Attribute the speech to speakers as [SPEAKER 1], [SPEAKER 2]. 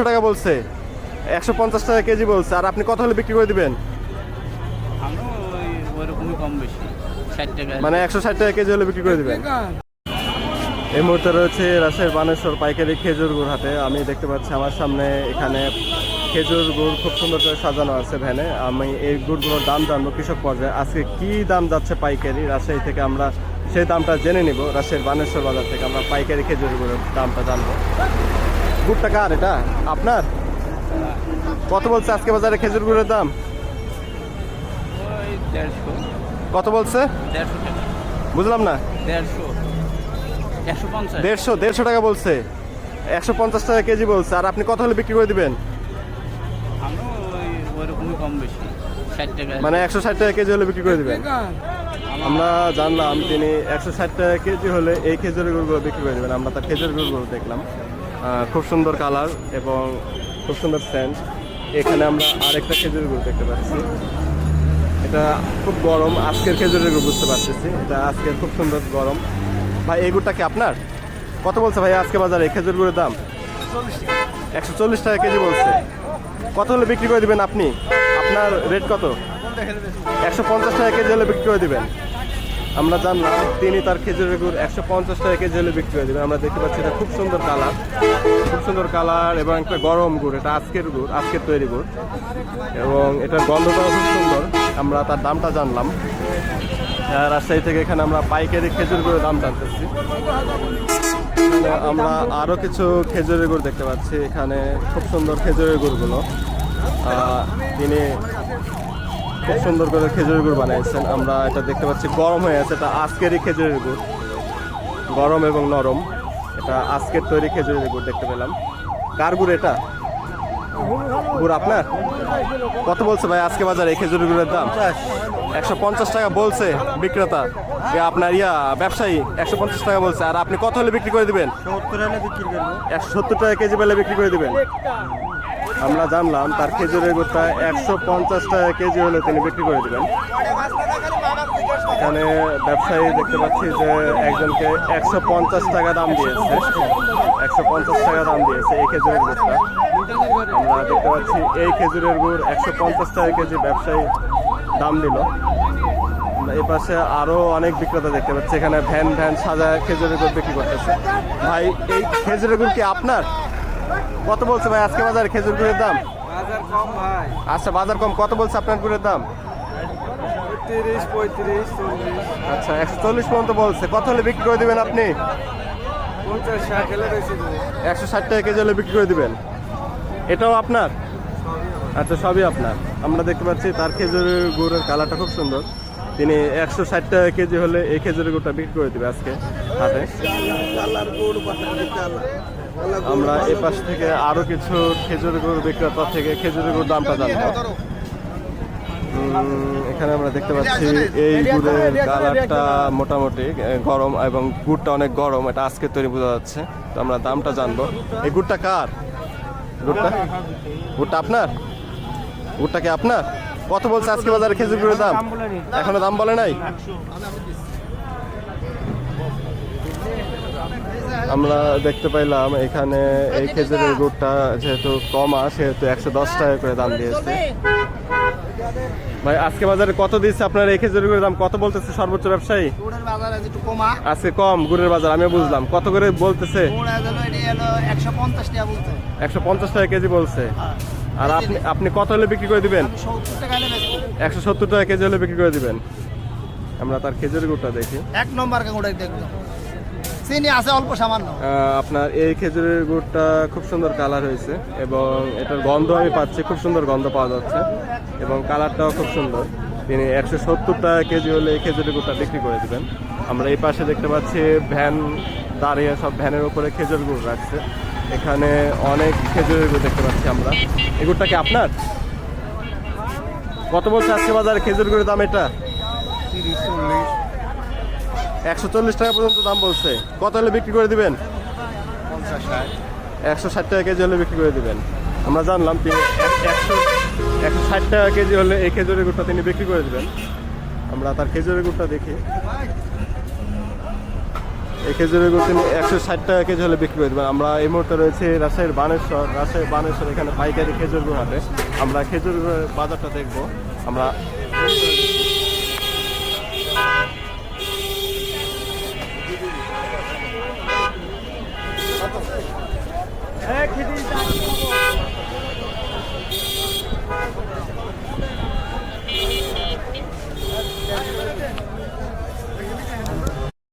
[SPEAKER 1] দেড়শো টাকা বলছে। একশো পঞ্চাশ টাকা কেজি বলছে। আর আপনি কত হলে বিক্রি করে দিবেন? মানে একশো ষাট টাকা কেজি হলে বিক্রি করে দিবেন। এই মুহূর্তে রয়েছে রাজশাহীর বানেশ্বর পাইকারি খেজুর গুড় হাতে আমি দেখতে পাচ্ছি আমার সামনে এখানে খেজুর গুড় খুব সুন্দর করে সাজানো আছে ভ্যানে। আমি এই গুড়গুলোর দাম জানব কৃষক পর্যায়ে। আজকে কি দাম যাচ্ছে পাইকারি? রাজশাহী থেকে আমরা সেই দামটা জেনে নিব। রাজশাহীর বানেশ্বর বাজার থেকে আমরা পাইকারি খেজুর গুড়ের দামটা জানব। গুড়টা কার এটা আপনার? কত বলছে আজকে বাজারে খেজুর গুড়ের দাম? কত বলছে? বুঝলাম না।
[SPEAKER 2] দেড়শো।
[SPEAKER 1] দেড়শো টাকা বলছে। একশো পঞ্চাশ টাকা কেজি বলছে। আর আপনি কত হলে বিক্রি করে দিবেন? মানে একশো ষাট টাকা কেজি হলে বিক্রি করে দিবেন? আমরা জানলাম তিনি একশো ষাট টাকা কেজি হলে এই খেজুরের গুড়গুলো বিক্রি করে দেবেন। আমরা তার খেজুর গুড়গুলো দেখলাম। খুব সুন্দর কালার এবং খুব সুন্দর সেন্ট এখানে আমরা আরেকটা খেজুরের গুড় দেখতে পাচ্ছি। এটা খুব গরম, আজকের খেজুরের গুড় বুঝতে পারতেছি। এটা আজকের খুব সুন্দর গরম। ভাই, এই গুড়টা কি আপনার? কত বলছে ভাই আজকে বাজারে? খেজুর গুড়ের দাম? একশো চল্লিশ টাকা কেজি বলছে। কত হলে বিক্রি করে দিবেন আপনি? আপনার রেট কত? একশো পঞ্চাশ টাকা কেজি হলে বিক্রি করে দিবেন। আমরা জানলাম তিনি তার খেজুরের গুড় একশো পঞ্চাশ টাকা কেজি হলে বিক্রি করে দেবেন আমরা দেখতে পাচ্ছি এটা খুব সুন্দর কালার, খুব সুন্দর কালার এবং একটা গরম গুড়, এটা আজকের গুড়, আজকের তৈরি গুড়। এবং এটার গন্ধটাও খুব সুন্দর। আমরা তার দামটা জানলাম। রাজশাহী থেকে এখানে আমরা পাইকারি খেজুর গুড়ের দাম জানতেছি। আমরা আরও কিছু খেজুরের গুড় দেখতে পাচ্ছি। এখানে খুব সুন্দর খেজুরের গুড়গুলো। তিনি খুব সুন্দর করে খেজুরের গুড় বানিয়েছেন। আমরা এটা দেখতে পাচ্ছি গরম হয়ে আছে এটা আজকেরই খেজুরের গুড়। গরম এবং নরম। এটা আজকের তৈরি খেজুরের গুড় দেখতে পেলাম। কার গুড় এটা? গুড় আপনার? কত বলছে ভাই আজকে বাজারে খেজুরের গুড়ের দাম? একশো পঞ্চাশ টাকা বলছে বিক্রেতা। আপনার ইয়া ব্যবসায়ী একশো পঞ্চাশ টাকা বলছে। আর আপনি কত হলে বিক্রি করে দিবেন? একশো সত্তর টাকা কেজি পেলে বিক্রি করে দিবেন। আমরা জানলাম তার খেজুরের গুড়টা একশো পঞ্চাশ টাকা কেজি হলে তিনি বিক্রি করে দিবেন। এখানে ব্যবসায়ী দেখতে পাচ্ছি যে একজনকে একশো পঞ্চাশ টাকা দাম দিয়েছে। একশো পঞ্চাশ টাকা দাম দিয়েছে এই খেজুরের গুড়টা। আমরা দেখতে পাচ্ছি এই খেজুরের গুড় একশো পঞ্চাশ টাকা কেজি ব্যবসায়ী দাম দিল। এই পাশে আরও অনেক বিক্রেতা দেখতে পাচ্ছি। এখানে ভ্যান ভ্যান সাজায় খেজুরের গুড় বিক্রি করতেছে। ভাই, এই খেজুরের গুড় কি আপনার? কত বলছে ভাই আজকে বাজারে খেজুর গুড়ের দাম?
[SPEAKER 3] বাজার কম ভাই।
[SPEAKER 1] আচ্ছা বাজার কম। কত বলছে আপনার গুড়ের দাম?
[SPEAKER 3] তিরিশ পঁয়ত্রিশ চল্লিশ।
[SPEAKER 1] আচ্ছা একশো চল্লিশ পর্যন্ত বলছে। কত হলে বিক্রি করে দিবেন আপনি?
[SPEAKER 3] পঞ্চাশ ষাট হলে
[SPEAKER 1] একশো ষাট টাকা কেজি হলে বিক্রি করে দিবেন। এটাও আপনার? আচ্ছা সবই আপনার। আমরা দেখতে পাচ্ছি তার খেজুরের গুড়ের কালারটা খুব সুন্দর। তিনি একশো ষাট টাকা কেজি হলে এই খেজুরের গুড়টা বিক্রি করে দিবে আজকে হাটে। আমরা এ পাশ থেকে আরও কিছু খেজুরের গুড় বিক্রেতা থেকে খেজুরের গুড় দামটা জানব। এখানে আমরা দেখতে পাচ্ছি এই গুড়ের কালারটা মোটামুটি গরম এবং গুড়টা অনেক গরম, এটা আজকে তৈরি বোঝা যাচ্ছে। তো আমরা দামটা জানব। এই গুড়টা কার? গুড়টা? গুড়টা আপনার? গুড়টা কি আপনার? কত বলছে আজকে বাজারে খেজুর গুড়ের দাম? এখনও দাম বলে নাই? আমরা দেখতে পাইলাম এখানে এই খেজুরের গুড়টা যেহেতু কমা সেহেতু একশো দশ টাকা করে দাম দিয়েছে। ভাই আজকে বাজারে কত দিচ্ছে আপনার এই খেজুরের গুড়ের দাম? কত বলতেছে সর্বোচ্চ ব্যবসায়ী? আজকে কম গুড়ের বাজার আমি বুঝলাম। কত করে বলতেছে?
[SPEAKER 3] একশো পঞ্চাশ টাকা বলতে
[SPEAKER 1] একশো পঞ্চাশ টাকা কেজি বলছে। আর আপনি আপনি কত হলে বিক্রি করে দিবেন। একশো সত্তর টাকা কেজি হলে বিক্রি করে দিবেন। আমরা তার খেজুরের গুড়টা দেখি।
[SPEAKER 3] এক নম্বর দেখব। চিনি আছে অল্প সামান্য।
[SPEAKER 1] আপনার এই খেজুরের গুড়টা খুব সুন্দর কালার হয়েছে এবং এটার গন্ধ আমি পাচ্ছি খুব সুন্দর গন্ধ পাওয়া যাচ্ছে এবং কালারটাও খুব সুন্দর। তিনি একশো সত্তর টাকা কেজি হলে এই খেজুরের গুড়টা বিক্রি করে দিবেন। আমরা এই পাশে দেখতে পাচ্ছি ভ্যান দাঁড়িয়ে সব ভ্যানের উপরে খেজুর গুড় রাখছে। এখানে অনেক খেজুরের গুড় দেখতে পাচ্ছি আমরা। এই গুড়টা কি আপনার? কত বলছে আজকে বাজারে খেজুর গুড়ের দাম এটা?
[SPEAKER 3] তিরিশ চল্লিশ
[SPEAKER 1] একশো চল্লিশ টাকা পর্যন্ত দাম বলছে। কত হলে বিক্রি করে দিবেন? একশো ষাট টাকা কেজি হলে বিক্রি করে দিবেন। আমরা জানলাম তিনি একশো একশো ষাট টাকা কেজি হলে এই খেজুরের গুড়টা তিনি বিক্রি করে দিবেন। আমরা তার খেজুরের গুড়টা দেখি। এই খেজুরের গুড় তিনি একশো ষাট টাকা কেজি হলে বিক্রি করে আমরা এই মুহূর্তে রয়েছে রাজশাহীর বানেশ্বর রাজশাহীর বানেশ্বর, এখানে পাইকারি খেজুর গুড় আমরা খেজুর বাজারটা দেখব। আমরা হ্যাঁ, খেজুর